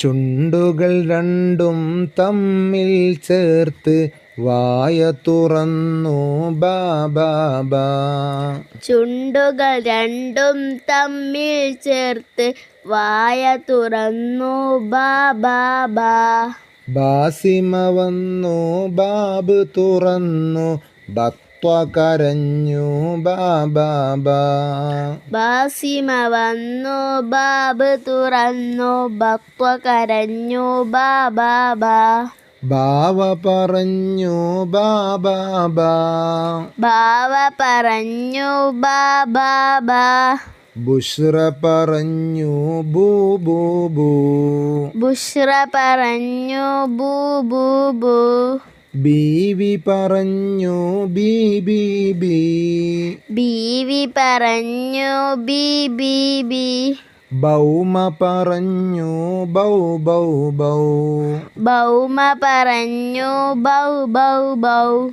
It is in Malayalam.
ചുണ്ടുകൾ രണ്ടും തമ്മിൽ ചേർത്ത് വായ തുറന്നു ബാബാബ ചുണ്ടുകൾ രണ്ടും തമ്മിൽ ചേർത്ത് വായ തുറന്നു ബാബാബ ബാസിമ വന്നു ബാബ് തുറന്നു ഭക്വ കരഞ്ഞു ബാസിമ വന്നു ബാബ് തുറന്നു ഭക്വ കരഞ്ഞു ബാബാബാ ബാവ പറഞ്ഞു ബാബാബാ ബാവ പറഞ്ഞു ബാബാബാ ബുഷ്ര പറഞ്ഞു ബൂ ബൂ ബൂ. ബുഷ്ര പറഞ്ഞു ബൂ ബൂ ബൂ. ബീവി പറഞ്ഞു ബീബി ബീ. ബീവി പറഞ്ഞു ബീബി ബി. ബി ഭൗമ പറഞ്ഞു ബൗ ബൗ ബൗ. ഭൗമ പറഞ്ഞു ബൗ ബൗ ബൗ.